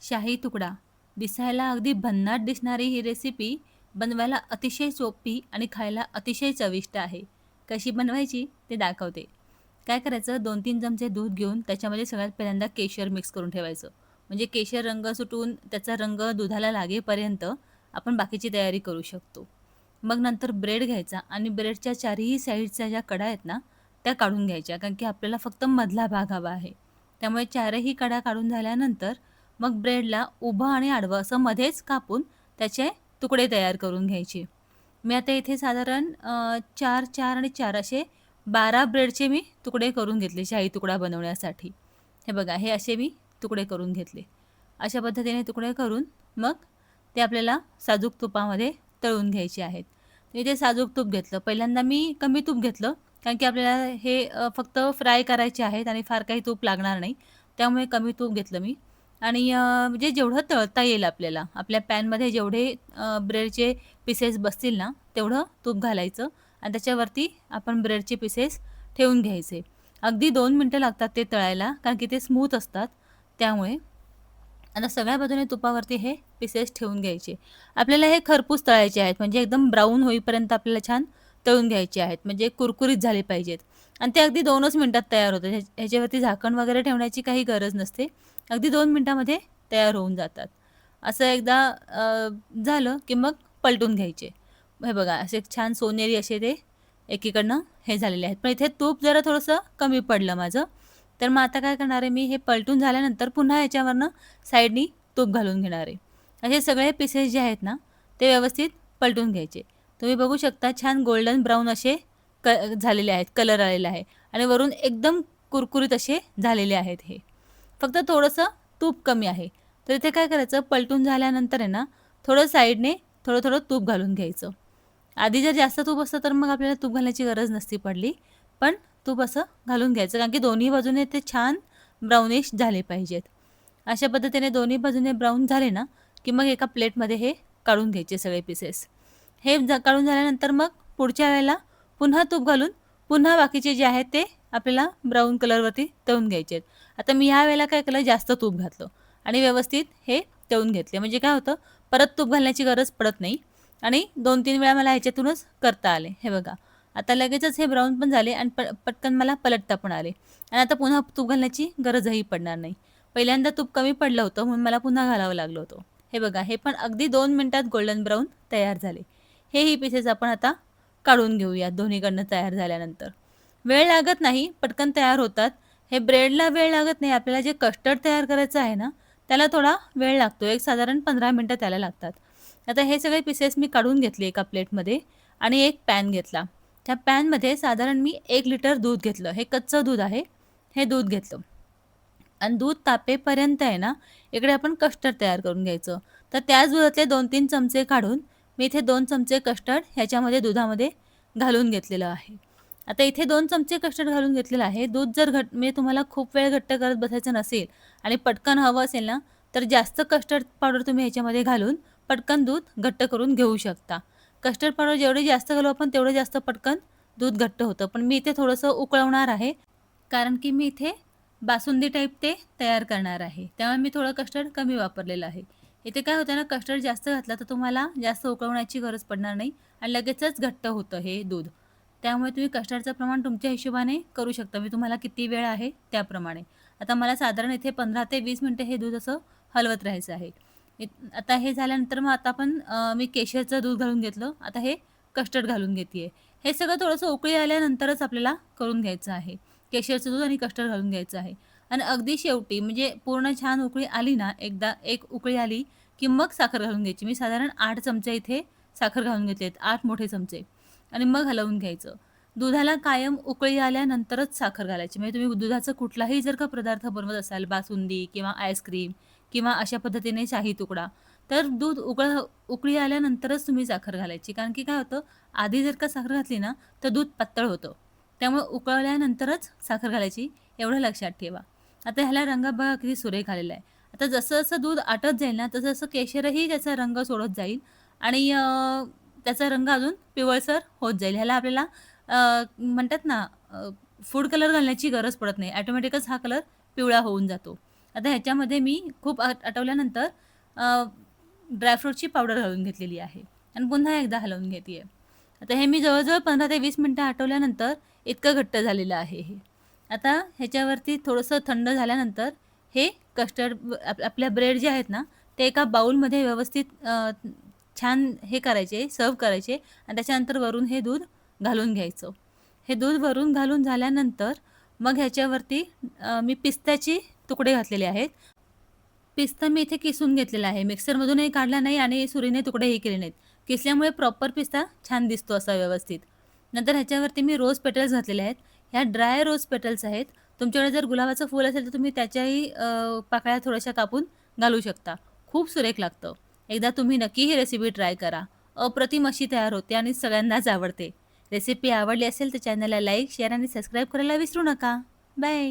शाही तुकडा. दिसायला अगदी भन्नाट दिसणारी ही रेसिपी बनवायला अतिशय सोपी आणि खायला अतिशय चविष्ट आहे. कशी बनवायची ते दाखवते. काय करायचं? दोन तीन चमचे दूध घेऊन त्याच्यामध्ये सगळ्यात पहिल्यांदा केशर मिक्स करून ठेवायचं. म्हणजे केशर रंग सुटून त्याचा रंग दुधाला लागेपर्यंत आपण बाकीची तयारी करू शकतो. मग नंतर ब्रेड घ्यायचा आणि ब्रेडच्या चारही साईडच्या ज्या कडा आहेत ना त्या काढून घ्यायच्या. कारण की आपल्याला फक्त मधला भाग हवा आहे. त्यामुळे चारही कडा काढून झाल्यानंतर मग ब्रेडला उभं आणि आडवं असं मध्येच कापून त्याचे तुकडे तयार करून घ्यायचे. मी आता इथे साधारण चार चार आणि चार असे बारा ब्रेडचे मी तुकडे करून घेतले शाही तुकडा बनवण्यासाठी. हे बघा हे असे मी तुकडे करून घेतले. अशा पद्धतीने तुकडे करून मग ते आपल्याला साजूक तुपामध्ये तळून घ्यायचे आहेत. मी ते साजूक तूप घेतलं. पहिल्यांदा मी कमी तूप घेतलं कारण की आपल्याला हे फक्त फ्राय करायचे आहेत आणि फार काही तूप लागणार नाही. त्यामुळे कमी तूप घेतलं मी. आणि अ, म्हणजे जेवढं तळता येईल आपल्याला आपल्या पॅनमध्ये जेवढे अ, ब्रेडचे पीसेस बसतील ना तेवढं तूप घालायचं आणि त्याच्यावरती आपण ब्रेडचे पीसेस ठेवून घ्यायचे. अगदी दोन मिनटं लागतात ते तळायला कारण की ते स्मूथ असतात. त्यामुळे आता सगळ्या बाजूने तुपावरती हे पीसेस ठेवून घ्यायचे. आपल्याला हे खरपूस तळायचे आहेत म्हणजे एकदम ब्राऊन होईपर्यंत आपल्याला छान तळून घ्यायचे आहेत म्हणजे कुरकुरीत झाले पाहिजेत. आणि ते अगदी दोनच मिनटात तयार होतं ह्याच्यावरती झाकण वगैरे ठेवण्याची काही गरज नसते. अगदी दोन मिनटामध्ये तयार होऊन जातात. असं एकदा झालं की मग पलटून घ्यायचे. हे बघा असे छान सोनेरी असे ते एकीकडनं हे झालेले आहेत. पण इथे तूप जरा थोडंसं कमी पडलं माझं. तर मग आता काय करणार आहे मी? हे पलटून झाल्यानंतर पुन्हा याच्यावरनं साईडनी तूप घालून घेणार आहे. असे सगळे पीसेस जे आहेत ना ते व्यवस्थित पलटून घ्यायचे. तुम्ही बघू शकता छान गोल्डन ब्राऊन असे क झालेले आहेत कलर आलेला आहे. आणि वरून एकदम कुरकुरीत असे झालेले आहेत हे. फक्त थोडंसं तूप कमी आहे. तर इथे काय करायचं पलटून झाल्यानंतर आहे ना थोडं साईडने थोडं थोडं तूप घालून घ्यायचं. आधी जर जास्त तूप असतं तर मग आपल्याला तूप घालण्याची गरज नसती पडली. पण तूप असं घालून घ्यायचं कारण की दोन्ही बाजूने ते छान ब्राउनिश झाले पाहिजेत. अशा पद्धतीने दोन्ही बाजूने ब्राऊन झाले ना की मग एका प्लेटमध्ये हे काढून घ्यायचे सगळे पीसेस हे जा काढून झाल्यानंतर मग पुढच्या वेळेला पुन्हा तूप घालून पुन्हा बाकीचे जे आहेत ते आपल्याला ब्राऊन कलरवरती तळून घ्यायचे आहेत. आता मी ह्या वेळेला काय केलं? जास्त तूप घातलं आणि व्यवस्थित हे तळून घेतले. म्हणजे काय होतं? परत तूप घालण्याची गरज पडत नाही आणि दोन तीन वेळा मला ह्याच्यातूनच करता आले. हे बघा. आता लगेचच हे ब्राऊन पण झाले आणि प पटकन मला पलटता पण आले. आणि आता पुन्हा तूप घालण्याची गरजही पडणार नाही. पहिल्यांदा तूप कमी पडलं होतं म्हणून मला पुन्हा घालावं लागलं होतं. हे बघा. हे पण अगदी दोन मिनटात गोल्डन ब्राऊन तयार झाले. हे ही पीसेस आपण आता काढून घेऊयात दोन्हीकडनं तयार झाल्यानंतर. वेळ लागत नाही पटकन तयार होतात. हे ब्रेडला वेळ लागत नाही आपल्याला जे कस्टर्ड तयार करायचं आहे ना त्याला थोडा वेळ लागतो. एक साधारण पंधरा मिनटं त्याला लागतात. आता हे सगळे पीसेस मी काढून घेतले एका प्लेटमध्ये आणि एक पॅन घेतला. त्या पॅनमध्ये साधारण मी एक लिटर दूध घेतलं. हे कच्चं दूध आहे हे दूध घेतलं. आणि दूध तापेपर्यंत आहे ना इकडे आपण कस्टर्ड तयार करून घ्यायचं. तर त्याच दुधातले दोन तीन चमचे काढून मी इथे दोन चमचे कस्टर्ड ह्याच्यामध्ये दुधामध्ये घालून घेतलेलं आहे. आता इथे दोन चमचे कस्टर्ड घालून घेतलेलं आहे. दूध जर घट म्हणजे तुम्हाला खूप वेळ घट्ट करत बसायचं नसेल आणि पटकन हवं असेल ना तर जास्त कस्टर्ड पावडर तुम्ही ह्याच्यामध्ये घालून पटकन दूध घट्ट करून घेऊ शकता. कस्टर्ड पावडर जेवढे जास्त घालू आपण तेवढं जास्त पटकन दूध घट्ट होतं. पण मी इथे थोडंसं उकळवणार आहे कारण की मी इथे बासुंदी टाईप ते तयार करणार आहे. त्यामुळे मी थोडं कस्टर्ड कमी वापरलेलं आहे. इथे काय होतं ना कस्टर्ड जास्त घातला तर तुम्हाला जास्त उकळवण्याची गरज पडणार नाही आणि लगेचच घट्ट होतं हे दूध. त्यामुळे तुम्ही कस्टर्डचं प्रमाण तुमच्या हिशोबाने करू शकता. मी तुम्हाला किती वेळ आहे त्याप्रमाणे. आता मला साधारण इथे पंधरा ते वीस मिनटं हे दूध असं हलवत राहायचं आहे. आता हे झाल्यानंतर मग आता आपण मी केशरचं दूध घालून घेतलं. आता हे कस्टर्ड घालून घेते हे सगळं थोडंसं उकळी आल्यानंतरच आपल्याला करून घ्यायचं आहे. केशरचं दूध आणि कस्टर्ड घालून घ्यायचं आहे. आणि अगदी शेवटी म्हणजे पूर्ण छान उकळी आली ना एकदा एक उकळी आली की मग साखर घालून घ्यायची. मी साधारण आठ चमचे इथे साखर घालून घेतले आहेत आठ मोठे चमचे. आणि मग हलवून घ्यायचं. दुधाला कायम उकळी आल्यानंतरच साखर घालायची. म्हणजे तुम्ही दुधाचा कुठलाही जर का पदार्थ बनवत असाल बासुंदी किंवा आईस्क्रीम किंवा अशा पद्धतीने शाही तुकडा तर दूध उकळ उकळी आल्यानंतरच तुम्ही साखर घालायची. कारण की काय होतं आधी जर का साखर घातली ना तर दूध पातळ होतं. त्यामुळे उकळल्यानंतरच साखर घालायची एवढं लक्षात ठेवा. आता ह्याला रंग बघा किती सुरेख आलेला आहे. आता जसं जसं दूध आटत जाईल ना तसं जसं केशरही त्याचा रंग सोडत जाईल. आणि त्याचा रंग अजून पिवळसर होत जाईल. ह्याला आपल्याला म्हणतात ना फूड कलर घालण्याची गरज पडत नाही. ॲटोमॅटिकच हा कलर पिवळा होऊन जातो. आता ह्याच्यामध्ये मी खूप आट आटवल्यानंतर ड्रायफ्रूटची पावडर घालून घेतलेली आहे. आणि पुन्हा एकदा हलवून घेते आहे आता हे मी जवळजवळ पंधरा ते वीस मिनटं आटवल्यानंतर इतकं घट्ट झालेलं आहे हे. आता ह्याच्यावरती थोडंसं थंड झाल्यानंतर हे कस्टर्ड आप आपल्या ब्रेड जे आहेत ना ते एका बाऊलमध्ये व्यवस्थित छान हे करायचे सर्व करायचे आणि त्याच्यानंतर वरून हे दूध घालून घ्यायचं. हे दूध वरून घालून झाल्यानंतर मग ह्याच्यावरती मी पिस्त्याचे तुकडे घातलेले आहेत. पिस्ता मी इथे किसून घेतलेला आहे. मिक्सरमधूनही काढला नाही आणि सुरीने तुकडेही केले नाहीत. किसल्यामुळे प्रॉपर पिस्ता छान दिसतो असा व्यवस्थित. नंतर ह्याच्यावरती मी रोज पेटल्स घातलेले आहेत. ह्या ड्राय रोज पेटल्स आहेत. तुमच्याकडे जर गुलाबाचं फूल असेल तर तुम्ही त्याच्याही पाकळ्या थोड्याशा कापून घालू शकता. खूप सुरेख लागतं. एकदा तुम्ही नक्की ही रेसिपी ट्राय करा. अप्रतिम अशी तयार होते आणि सगळ्यांनाच आवडते. रेसिपी आवडली असेल तर चॅनलला लाईक शेअर आणि सबस्क्राईब करायला विसरू नका. बाय